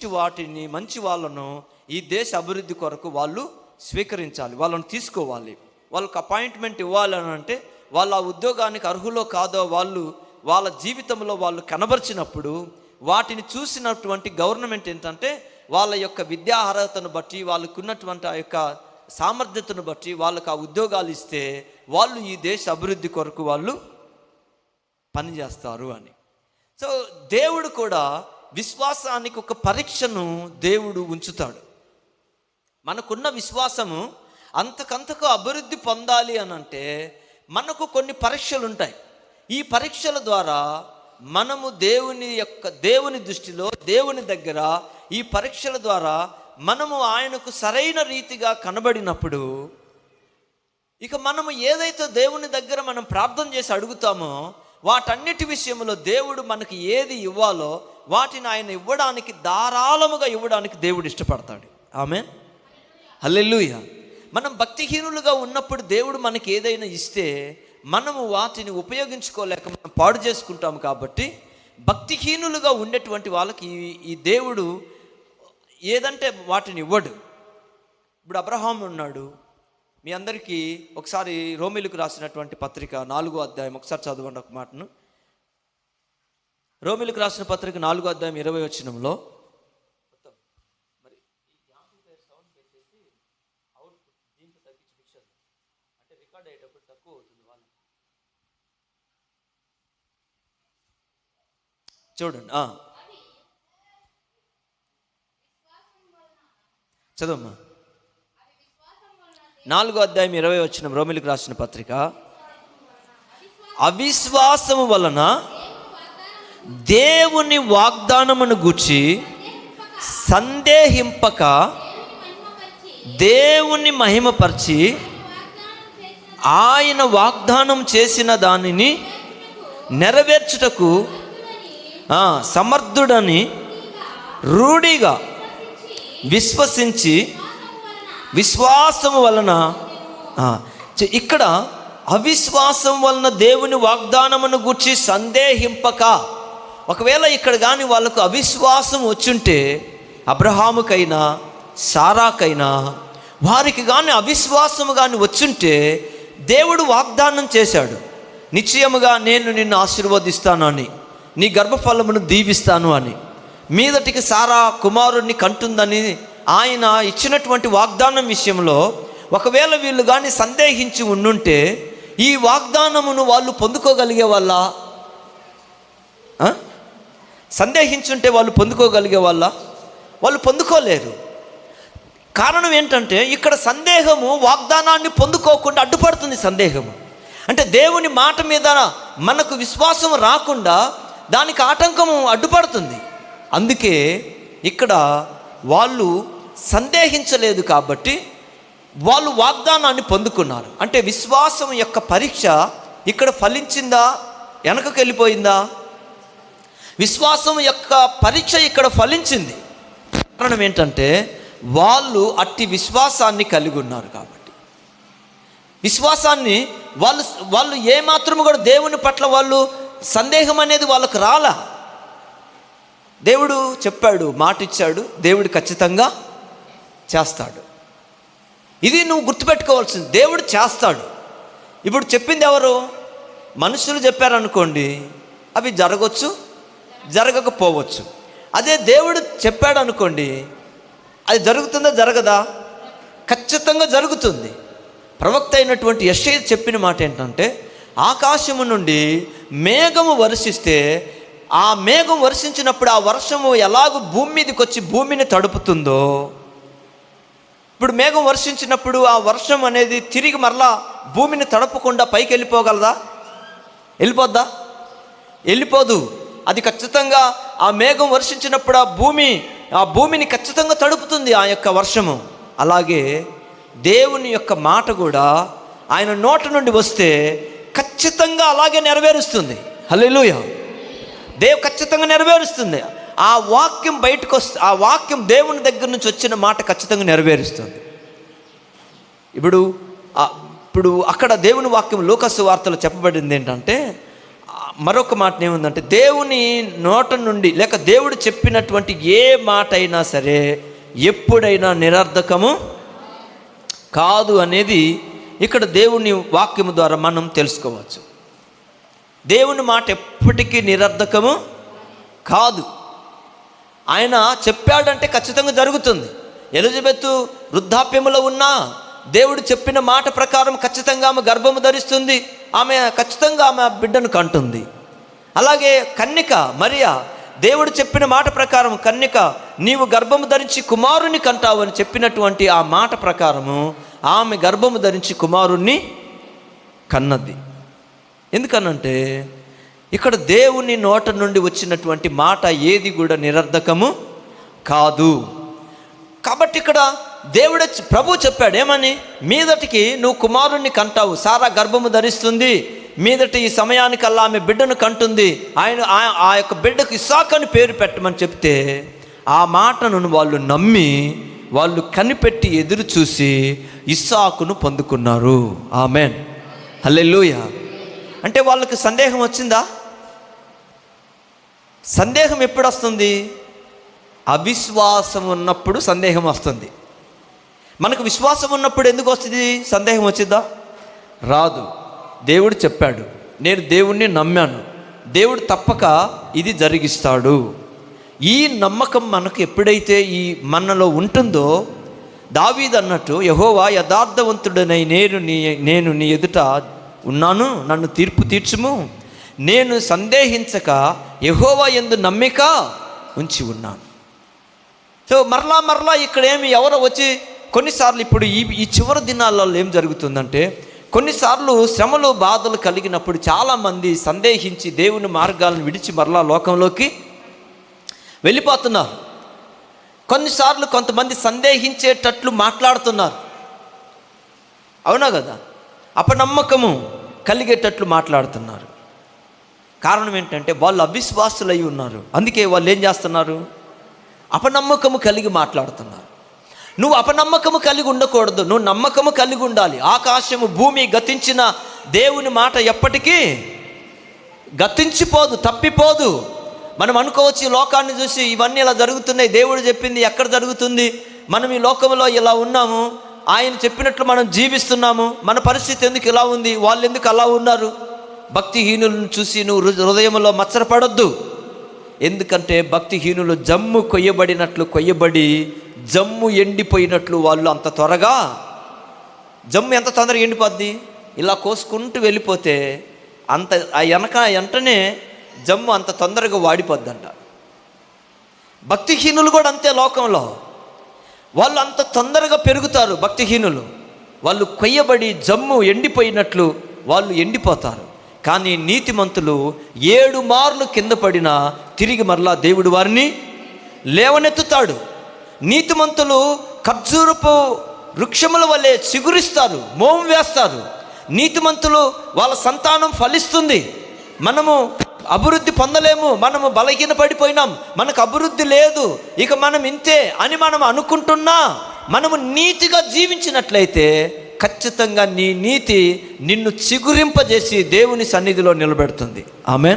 మంచి వాటిని మంచి వాళ్ళను ఈ దేశ అభివృద్ధి కొరకు వాళ్ళు స్వీకరించాలి వాళ్ళని తీసుకోవాలి. వాళ్ళకి అపాయింట్మెంట్ ఇవ్వాలని అంటే వాళ్ళ ఉద్యోగానికి అర్హులో కాదో వాళ్ళు వాళ్ళ జీవితంలో వాళ్ళు కనబరిచినప్పుడు వాటిని చూసినటువంటి గవర్నమెంట్ ఏంటంటే వాళ్ళ యొక్క విద్యా అర్హతను బట్టి వాళ్ళకు ఉన్నటువంటి ఆ యొక్క సామర్థ్యతను బట్టి వాళ్ళకు ఆ ఉద్యోగాలు ఇస్తే వాళ్ళు ఈ దేశ అభివృద్ధి కొరకు వాళ్ళు పనిచేస్తారు అని. సో దేవుడు కూడా విశ్వాసానికి ఒక పరీక్షను దేవుడు ఉంచుతాడు. మనకున్న విశ్వాసము అంతకంతకు అభివృద్ధి పొందాలి అని అంటే మనకు కొన్ని పరీక్షలు ఉంటాయి. ఈ పరీక్షల ద్వారా మనము దేవుని యొక్క దేవుని దృష్టిలో దేవుని దగ్గర ఈ పరీక్షల ద్వారా మనము ఆయనకు సరైన రీతిగా కనబడినప్పుడు ఇక మనము ఏదైతే దేవుని దగ్గర మనం ప్రార్థన చేసి అడుగుతామో వాటన్నిటి విషయంలో దేవుడు మనకి ఏది ఇవ్వాలో వాటిని ఆయన ఇవ్వడానికి ధారాళముగా ఇవ్వడానికి దేవుడు ఇష్టపడతాడు. ఆమె హల్లెల్లుయ మనం భక్తిహీనులుగా ఉన్నప్పుడు దేవుడు మనకి ఏదైనా ఇస్తే మనము వాటిని ఉపయోగించుకోలేక మనం పాడు చేసుకుంటాం కాబట్టి భక్తిహీనులుగా ఉండేటువంటి వాళ్ళకి ఈ ఈ దేవుడు ఏదంటే వాటిని ఇవ్వడు. ఇప్పుడు అబ్రహాం ఉన్నాడు. మీ అందరికీ ఒకసారి రోమిలకు రాసినటువంటి పత్రిక నాలుగో అధ్యాయం ఒకసారి చదవండి ఒక మాటను. రోమిలకు రాసిన పత్రిక నాలుగో అధ్యాయం ఇరవై వచ్చినంలో చూడండి చదవమ్మా. నాలుగో అధ్యాయం ఇరవై వచ్చిన రోమిలకు రాసిన పత్రిక. అవిశ్వాసము వలన దేవుని వాగ్దానమును గూర్చి సందేహింపక దేవుని మహిమపరిచి ఆయన వాగ్దానం చేసిన దానిని నెరవేర్చుటకు సమర్థుడని రూఢిగా విశ్వసించి విశ్వాసము వలన ఇక్కడ అవిశ్వాసం వలన దేవుని వాగ్దానమును గుర్చి సందేహింపక. ఒకవేళ ఇక్కడ కానీ వాళ్ళకు అవిశ్వాసం వచ్చుంటే అబ్రహాముకైనా సారాకైనా వారికి కానీ అవిశ్వాసము కానీ వచ్చుంటే దేవుడు వాగ్దానం చేశాడు. నిశ్చయముగా నేను నిన్ను ఆశీర్వదిస్తాను అని నీ గర్భఫలమును దీవిస్తాను అని. మీదటికి సారా కుమారుణ్ణి కంటుందని ఆయన ఇచ్చినటువంటి వాగ్దానం విషయంలో ఒకవేళ వీళ్ళు కానీ సందేహించి ఉండుంటే ఈ వాగ్దానమును వాళ్ళు పొందుకోగలిగే వాళ్ళ సందేహించుంటే వాళ్ళు పొందుకోగలిగే వాళ్ళ? వాళ్ళు పొందుకోలేరు కారణం ఏంటంటే ఇక్కడ సందేహము వాగ్దానాన్ని పొందుకోకుండా అడ్డుపడుతుంది సందేహము. అంటే దేవుని మాట మీద మనకు విశ్వాసం రాకుండా దానికి ఆటంకము అడ్డుపడుతుంది. అందుకే ఇక్కడ వాళ్ళు సందేహించలేదు కాబట్టి వాళ్ళు వాగ్దానాన్ని పొందుకున్నారు. అంటే విశ్వాసం యొక్క పరీక్ష ఇక్కడ ఫలించిందా? వెనకకి వెళ్ళిపోయిందా? విశ్వాసం యొక్క పరీక్ష ఇక్కడ ఫలించింది. కారణం ఏంటంటే వాళ్ళు అట్టి విశ్వాసాన్ని కలిగి ఉన్నారు కాబట్టి. విశ్వాసాన్ని వాళ్ళు వాళ్ళు ఏమాత్రము కూడా దేవుని పట్ల వాళ్ళు సందేహం అనేది వాళ్ళకు రాలా. దేవుడు చెప్పాడు మాట ఇచ్చాడు దేవుడు ఖచ్చితంగా చేస్తాడు. ఇది నువ్వు గుర్తుపెట్టుకోవాల్సింది దేవుడు చేస్తాడు. ఇప్పుడు చెప్పింది ఎవరు? మనుషులు చెప్పారనుకోండి అవి జరగవచ్చు జరగకపోవచ్చు. అదే దేవుడు చెప్పాడు అనుకోండి అది జరుగుతుందా జరగదా? ఖచ్చితంగా జరుగుతుంది. ప్రవక్త అయినటువంటి యశ్ఐ చెప్పిన మాట ఏంటంటే ఆకాశము నుండి మేఘము వర్షిస్తే ఆ మేఘం వర్షించినప్పుడు ఆ వర్షము ఎలాగో భూమి మీదకి వచ్చి భూమిని తడుపుతుందో ఇప్పుడు మేఘం వర్షించినప్పుడు ఆ వర్షం అనేది తిరిగి మరలా భూమిని తడపకుండా పైకి వెళ్ళిపోగలదా వెళ్ళిపోద్దా? వెళ్ళిపోదు. అది ఖచ్చితంగా ఆ మేఘం వర్షించినప్పుడు ఆ భూమి ఆ భూమిని ఖచ్చితంగా తడుపుతుంది ఆ యొక్క వర్షము. అలాగే దేవుని యొక్క మాట కూడా ఆయన నోట నుండి వస్తే ఖచ్చితంగా అలాగే నెరవేరుస్తుంది. హల్లెలూయా. దేవు ఖచ్చితంగా నెరవేరుస్తుంది. ఆ వాక్యం బయటకు వస్తే ఆ వాక్యం దేవుని దగ్గర నుంచి వచ్చిన మాట ఖచ్చితంగా నెరవేరుస్తుంది. ఇప్పుడు ఇప్పుడు అక్కడ దేవుని వాక్యం లోకస్సు వార్తలు చెప్పబడింది ఏంటంటే మరొక మాట ఏముందంటే దేవుని నోట నుండి లేక దేవుడు చెప్పినటువంటి ఏ మాట అయినా సరే ఎప్పుడైనా నిరర్ధకము కాదు అనేది ఇక్కడ దేవుని వాక్యము ద్వారా మనం తెలుసుకోవచ్చు. దేవుని మాట ఎప్పటికీ నిరర్ధకము కాదు. ఆయన చెప్పాడంటే ఖచ్చితంగా జరుగుతుంది. ఎలిజబెత్ వృద్ధాప్యములో ఉన్నా దేవుడు చెప్పిన మాట ప్రకారం ఖచ్చితంగా ఆమె గర్భము ధరిస్తుంది ఆమె ఖచ్చితంగా ఆమె బిడ్డను కంటుంది. అలాగే కన్నిక మరియా దేవుడు చెప్పిన మాట ప్రకారం కన్నిక నీవు గర్భము ధరించి కుమారుని కంటావు అని చెప్పినటువంటి ఆ మాట ప్రకారము ఆమె గర్భము ధరించి కుమారుణ్ణి కన్నది. ఎందుకనంటే ఇక్కడ దేవుని నోట నుండి వచ్చినటువంటి మాట ఏది కూడా నిరర్ధకము కాదు. కాబట్టి ఇక్కడ దేవుడు ప్రభు చెప్పాడు ఏమని? మీదటికి నువ్వు కుమారుణ్ణి కంటావు. సారా గర్భము ధరిస్తుంది. మీదటి ఈ సమయానికల్లా ఆమె బిడ్డను కంటుంది. ఆయన ఆ- ఆ యొక్క బిడ్డకు ఇసాక్ అని పేరు పెట్టమని చెప్తే ఆ మాటను వాళ్ళు నమ్మి వాళ్ళు కనిపెట్టి ఎదురు చూసి ఇస్సాకును పొందుకున్నారు. ఆమెన్. హల్లెలూయ. అంటే వాళ్ళకి సందేహం వచ్చిందా? సందేహం ఎప్పుడు వస్తుంది అవిశ్వాసం ఉన్నప్పుడు సందేహం వస్తుంది. మనకు విశ్వాసం ఉన్నప్పుడు ఎందుకు వస్తుంది? సందేహం వచ్చిందా? రాదు. దేవుడు చెప్పాడు. నేను దేవుణ్ణి నమ్మాను. దేవుడు తప్పక ఇది జరిగిస్తాడు. ఈ నమ్మకం మనకు ఎప్పుడైతే ఈ మనలో ఉంటుందో దావీద్ అన్నట్టు యహోవా యథార్థవంతుడనై నేను నీ నేను నీ ఎదుట ఉన్నాను నన్ను తీర్పు తీర్చుము. నేను సందేహించక యహోవా ఎందు నమ్మిక ఉంచి ఉన్నాను. సో మరలా మరలా ఇక్కడేమి ఎవరో వచ్చి కొన్నిసార్లు ఇప్పుడు ఈ ఈ చివరి దినాలలో ఏం జరుగుతుందంటే కొన్నిసార్లు శ్రమలు బాధలు కలిగినప్పుడు చాలామంది సందేహించి దేవుని మార్గాలను విడిచి మరలా లోకంలోకి వెళ్ళిపోతున్నారు. కొన్నిసార్లు కొంతమంది సందేహించేటట్లు మాట్లాడుతున్నారు. అవునా కదా? అపనమ్మకము కలిగేటట్లు మాట్లాడుతున్నారు. కారణం ఏంటంటే వాళ్ళు అవిశ్వాసులై ఉన్నారు. అందుకే వాళ్ళు ఏం చేస్తున్నారు? అపనమ్మకము కలిగి మాట్లాడుతున్నారు. నువ్వు అపనమ్మకము కలిగి ఉండకూడదు. నువ్వు నమ్మకము కలిగి ఉండాలి. ఆకాశము భూమి గతించిన దేవుని మాట ఎప్పటికీ గతించిపోదు తప్పిపోదు. మనం అనుకోవచ్చు ఈ లోకాన్ని చూసి ఇవన్నీ ఇలా జరుగుతున్నాయి దేవుడు చెప్పింది ఎక్కడ జరుగుతుంది? మనం ఈ లోకంలో ఇలా ఉన్నాము ఆయన చెప్పినట్లు మనం జీవిస్తున్నాము మన పరిస్థితి ఎందుకు ఇలా ఉంది వాళ్ళు ఎందుకు అలా ఉన్నారు? భక్తిహీనులను చూసి నువ్వు హృదయంలో మచ్చరపడొద్దు. ఎందుకంటే భక్తిహీనులు జమ్ము కొయ్యబడినట్లు కొయ్యబడి జమ్ము ఎండిపోయినట్లు వాళ్ళు అంత త్వరగా జమ్ము ఎంత తొందరగా ఎండిపోద్ది? ఇలా కోసుకుంటూ వెళ్ళిపోతే అంత ఆ వెనక వెంటనే జమ్ము అంత తొందరగా వాడిపోద్దంట. భక్తిహీనులు కూడా అంతే లోకంలో. వాళ్ళు అంత తొందరగా పెరుగుతారు భక్తిహీనులు. వాళ్ళు కొయ్యబడి జమ్ము ఎండిపోయినట్లు వాళ్ళు ఎండిపోతారు. కానీ నీతిమంతులు ఏడు మార్లు కింద పడినా తిరిగి మరలా దేవుడు వారిని లేవనెత్తుతాడు. నీతిమంతులు ఖర్జూరపు వృక్షముల వలె చిగురిస్తారు మోం వేస్తారు. నీతిమంతులు వాళ్ళ సంతానం ఫలిస్తుంది. మనము అభివృద్ధి పొందలేము మనము బలహీన పడిపోయినాం మనకు అభివృద్ధి లేదు. ఇక మనం ఇంతే అని మనం అనుకుంటున్నా మనము నీతిగా జీవించినట్లయితే ఖచ్చితంగా నీ నీతి నిన్ను చిగురింపజేసి దేవుని సన్నిధిలో నిలబెడుతుంది. ఆమె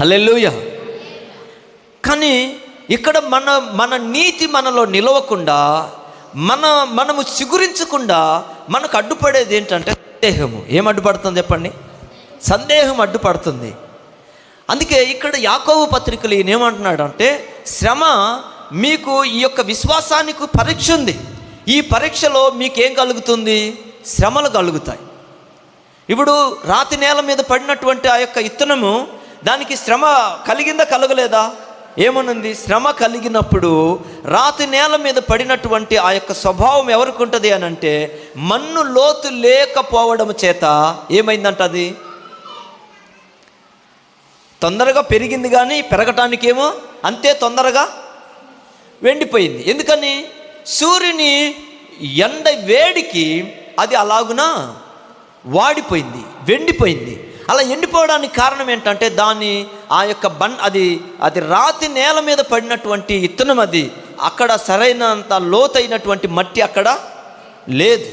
హలెల్లుయ. కానీ ఇక్కడ మన మన నీతి మనలో నిలవకుండా మన మనము చిగురించకుండా మనకు అడ్డుపడేది ఏంటంటే సందేహము. ఏం అడ్డుపడుతుంది చెప్పండి? సందేహం అడ్డుపడుతుంది. అందుకే ఇక్కడ యాకోబు పత్రికలు ఈయన అంటే శ్రమ మీకు ఈ యొక్క విశ్వాసానికి పరీక్ష ఉంది. ఈ పరీక్షలో మీకేం కలుగుతుంది? శ్రమలు కలుగుతాయి. ఇప్పుడు రాతి నేల మీద పడినటువంటి ఆ యొక్క ఇత్తనము దానికి శ్రమ కలిగిందా కలగలేదా? ఏమనుంది? శ్రమ కలిగినప్పుడు రాతి నేల మీద పడినటువంటి ఆ యొక్క స్వభావం ఎవరికి ఉంటుంది అని అంటే మన్ను లోతు లేకపోవడం చేత ఏమైందంట అది తొందరగా పెరిగింది కానీ పెరగటానికేమో అంతే తొందరగా వెండిపోయింది. ఎందుకని? సూర్యుని ఎండ వేడికి అది అలాగునా? వాడిపోయింది వెండిపోయింది. అలా ఎండిపోవడానికి కారణం ఏంటంటే దాన్ని ఆ యొక్క బన్ అది అది రాతి నేల మీద పడినటువంటి ఇత్తనం అది. అక్కడ సరైనంత లోతైనటువంటి మట్టి అక్కడ లేదు.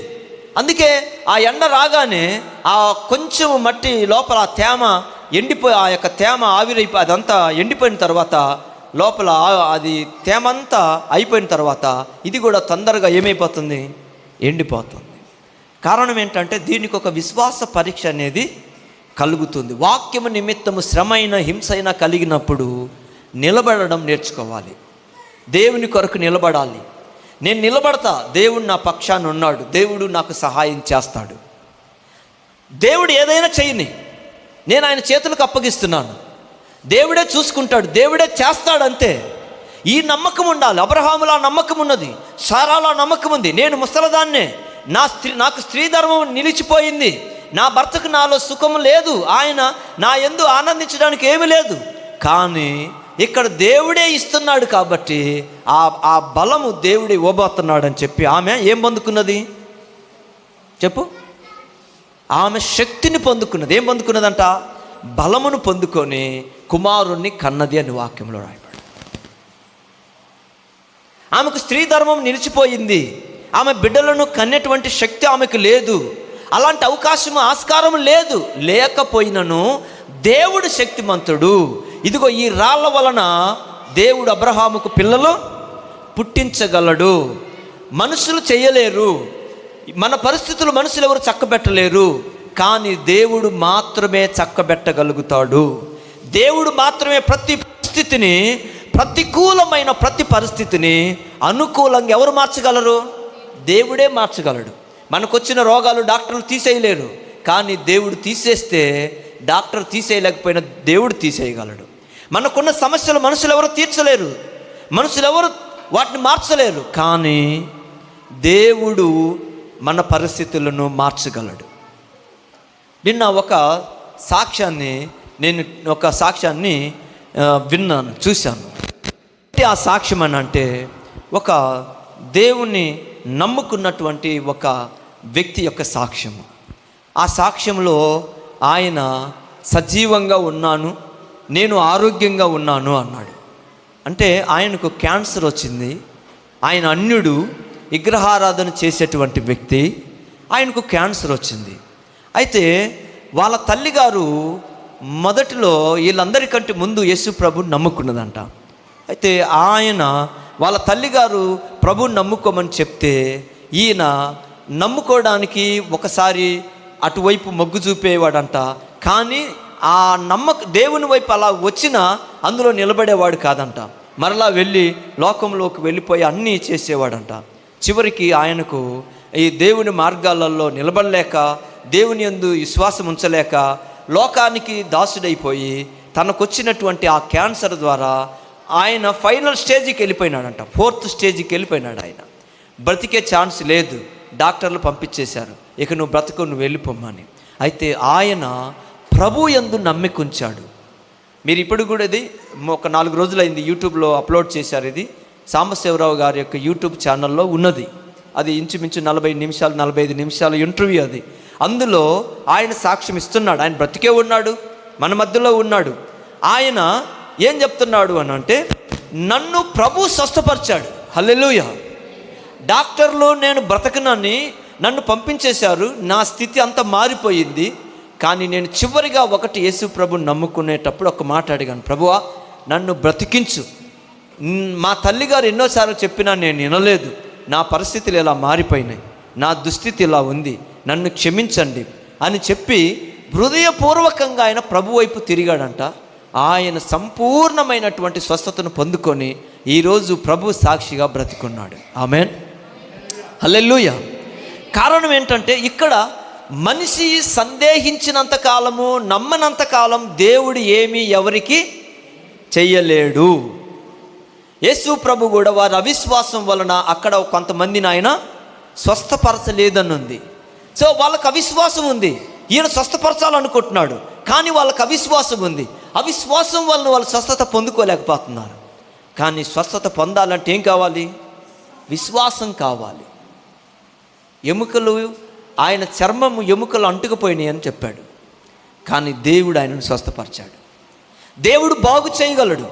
అందుకే ఆ ఎండ రాగానే ఆ కొంచెం మట్టి లోపల ఆ తేమ ఎండిపోయి ఆ యొక్క తేమ ఆవిరైపోయి అదంతా ఎండిపోయిన తర్వాత లోపల అది తేమ అంతా అయిపోయిన తర్వాత ఇది కూడా తొందరగా ఏమైపోతుంది? ఎండిపోతుంది. కారణం ఏంటంటే దీనికి ఒక విశ్వాస పరీక్ష అనేది కలుగుతుంది. వాక్యము నిమిత్తము శ్రమైన హింసైన కలిగినప్పుడు నిలబడడం నేర్చుకోవాలి. దేవుని కొరకు నిలబడాలి. నేను నిలబడతా దేవుడు నా పక్షాన ఉన్నాడు దేవుడు నాకు సహాయం చేస్తాడు. దేవుడు ఏదైనా చేయని నేను ఆయన చేతులకు అప్పగిస్తున్నాను. దేవుడే చూసుకుంటాడు దేవుడే చేస్తాడంతే. ఈ నమ్మకం ఉండాలి. అబ్రహాములా నమ్మకం ఉన్నది సారాలా నమ్మకం ఉంది. నేను ముసలదాన్నే నా స్త్రీ నాకు స్త్రీ ధర్మం నిలిచిపోయింది. నా భర్తకు నాలో సుఖం లేదు. ఆయన నా ఎందు ఆనందించడానికి ఏమీ లేదు. కానీ ఇక్కడ దేవుడే ఇస్తున్నాడు కాబట్టి ఆ ఆ బలము దేవుడే ఇవ్వబోతున్నాడు అని చెప్పి ఆమె ఏం పొందుకున్నది? చెప్పు. ఆమె శక్తిని పొందుకున్నది. ఏం పొందుకున్నదంట? బలమును పొందుకొని కుమారుణ్ణి కన్నది అని వాక్యంలో రాయబడి ఆమెకు స్త్రీ ధర్మం నిలిచిపోయింది. ఆమె బిడ్డలను కన్నటువంటి శక్తి ఆమెకు లేదు. అలాంటి అవకాశం ఆస్కారం లేదు. లేకపోయినను దేవుడు శక్తిమంతుడు. ఇదిగో ఈ రాళ్ళ వలన దేవుడు అబ్రహాముకు పిల్లలు పుట్టించగలడు. మనుషులు చేయలేరు. మన పరిస్థితులు మనుషులు ఎవరు చక్కబెట్టలేరు. కానీ దేవుడు మాత్రమే చక్కబెట్టగలుగుతాడు. దేవుడు మాత్రమే ప్రతి పరిస్థితిని ప్రతికూలమైన ప్రతి పరిస్థితిని అనుకూలంగా ఎవరు మార్చగలరు? దేవుడే మార్చగలడు. మనకొచ్చిన రోగాలు డాక్టర్లు తీసేయలేరు. కానీ దేవుడు తీసేస్తే డాక్టర్ తీసేయలేకపోయినా దేవుడు తీసేయగలడు. మనకున్న సమస్యలు మనుషులు ఎవరు తీర్చలేరు. మనుషులు ఎవరు వాటిని మార్చలేరు. కానీ దేవుడు మన పరిస్థితులను మార్చగలడు. నిన్న ఒక సాక్ష్యాన్ని నేను ఒక సాక్ష్యాన్ని విన్నాను చూశాను. ఆ సాక్ష్యం అని అంటే ఒక దేవుణ్ణి నమ్ముకున్నటువంటి ఒక వ్యక్తి యొక్క సాక్ష్యము. ఆ సాక్ష్యంలో ఆయన సజీవంగా ఉన్నాను నేను ఆరోగ్యంగా ఉన్నాను అన్నాడు. అంటే ఆయనకు క్యాన్సర్ వచ్చింది. ఆయన అన్యుడు విగ్రహారాధన చేసేటువంటి వ్యక్తి ఆయనకు క్యాన్సర్ వచ్చింది. అయితే వాళ్ళ తల్లిగారు మొదటిలో వీళ్ళందరికంటే ముందు యేసు ప్రభు నమ్ముకున్నదంట. అయితే ఆయన వాళ్ళ తల్లిగారు ప్రభుని నమ్ముకోమని చెప్తే ఈయన నమ్ముకోవడానికి ఒకసారి అటువైపు మొగ్గు చూపేవాడంట. కానీ ఆ నమ్మక దేవుని వైపు అలా వచ్చినా అందులో నిలబడేవాడు కాదంట. మరలా వెళ్ళి లోకంలోకి వెళ్ళిపోయి అన్నీ చేసేవాడంట. చివరికి ఆయనకు ఈ దేవుని మార్గాలలో నిలబడలేక దేవుని యందు విశ్వాసం ఉంచలేక లోకానికి దాసుడైపోయి తనకొచ్చినటువంటి ఆ క్యాన్సర్ ద్వారా ఆయన ఫైనల్ స్టేజ్కి వెళ్ళిపోయినాడంట. ఫోర్త్ స్టేజ్కి వెళ్ళిపోయినాడు ఆయన. బ్రతికే ఛాన్స్ లేదు. డాక్టర్లు పంపించేశారు. ఇక నువ్వు బ్రతకు నువ్వు వెళ్ళిపోమ్మని అయితే ఆయన ప్రభు ఎందు నమ్మికుంచాడు. మీరు ఇప్పుడు కూడా ఇది ఒక నాలుగు రోజులైంది యూట్యూబ్లో అప్లోడ్ చేశారు ఇది. సాంబశివరావు గారి యొక్క యూట్యూబ్ ఛానల్లో ఉన్నది. అది ఇంచుమించు నలభై నిమిషాలు నలభై ఐదు నిమిషాల ఇంటర్వ్యూ అది. అందులో ఆయన సాక్ష్యం ఇస్తున్నాడు. ఆయన బ్రతికే ఉన్నాడు మన మధ్యలో ఉన్నాడు. ఆయన ఏం చెప్తున్నాడు అని అంటే నన్ను ప్రభు స్వస్థపరిచాడు. హల్లెలూయా! డాక్టర్లు నేను బ్రతకనని నన్ను పంపించేశారు నా స్థితి అంతా మారిపోయింది. కానీ నేను చివరిగా ఒకటి యేసు ప్రభు నమ్ముకునేటప్పుడు ఒక మాట అడిగాను ప్రభువా నన్ను బ్రతికించు. మా తల్లిగారు ఎన్నోసార్లు చెప్పినా నేను వినలేదు. నా పరిస్థితులు ఇలా మారిపోయినాయి. నా దుస్థితి ఇలా ఉంది. నన్ను క్షమించండి. అని చెప్పి హృదయపూర్వకంగా ఆయన ప్రభు వైపు తిరిగాడంట. ఆయన సంపూర్ణమైనటువంటి స్వస్థతను పొందుకొని ఈరోజు ప్రభు సాక్షిగా బ్రతికున్నాడు. ఆమెన్. హల్లెలూయ. కారణం ఏంటంటే ఇక్కడ మనిషి సందేహించినంత కాలము నమ్మనంత కాలం దేవుడు ఏమీ ఎవరికి చెయ్యలేడు. యేసు ప్రభు కూడా వారి అవిశ్వాసం వలన అక్కడ కొంతమందిని ఆయన స్వస్థపరచలేదనుంది. సో వాళ్ళకి అవిశ్వాసం ఉంది. ఈయన స్వస్థపరచాలనుకుంటున్నాడు. కానీ వాళ్ళకి అవిశ్వాసం ఉంది. అవిశ్వాసం వలన వాళ్ళు స్వస్థత పొందుకోలేకపోతున్నారు. కానీ స్వస్థత పొందాలంటే ఏం కావాలి? విశ్వాసం కావాలి. ఎముకలు ఆయన చర్మము ఎముకలు అంటుకుపోయినాయి అని చెప్పాడు. కానీ దేవుడు ఆయనను స్వస్థపరిచాడు. దేవుడు బాగు చేయగలడు.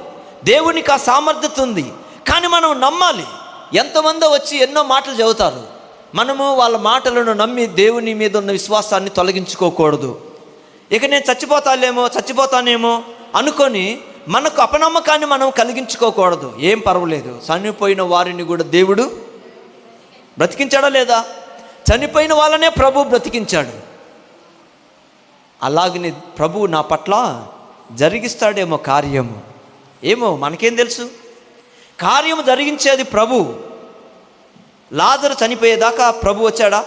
దేవునికి ఆ సామర్థ్యత ఉంది. కానీ మనం నమ్మాలి. ఎంతమందో వచ్చి ఎన్నో మాటలు చెబుతారు. మనము వాళ్ళ మాటలను నమ్మి దేవుని మీద ఉన్న విశ్వాసాన్ని తొలగించుకోకూడదు. ఇక నేను చచ్చిపోతాలేమో చచ్చిపోతానేమో అనుకొని మనకు అపనమ్మకాన్ని మనం కలిగించుకోకూడదు. ఏం పర్వాలేదు. చనిపోయిన వారిని కూడా దేవుడు బ్రతికించాడా లేదా? చనిపోయిన వాళ్ళనే ప్రభు బ్రతికించాడు. అలాగని ప్రభు నా పట్ల జరిగిస్తాడేమో కార్యము. ఏమో మనకేం తెలుసు? కార్యము జరిగించేది ప్రభు. లాజరు చనిపోయేదాకా ప్రభు వచ్చాడా?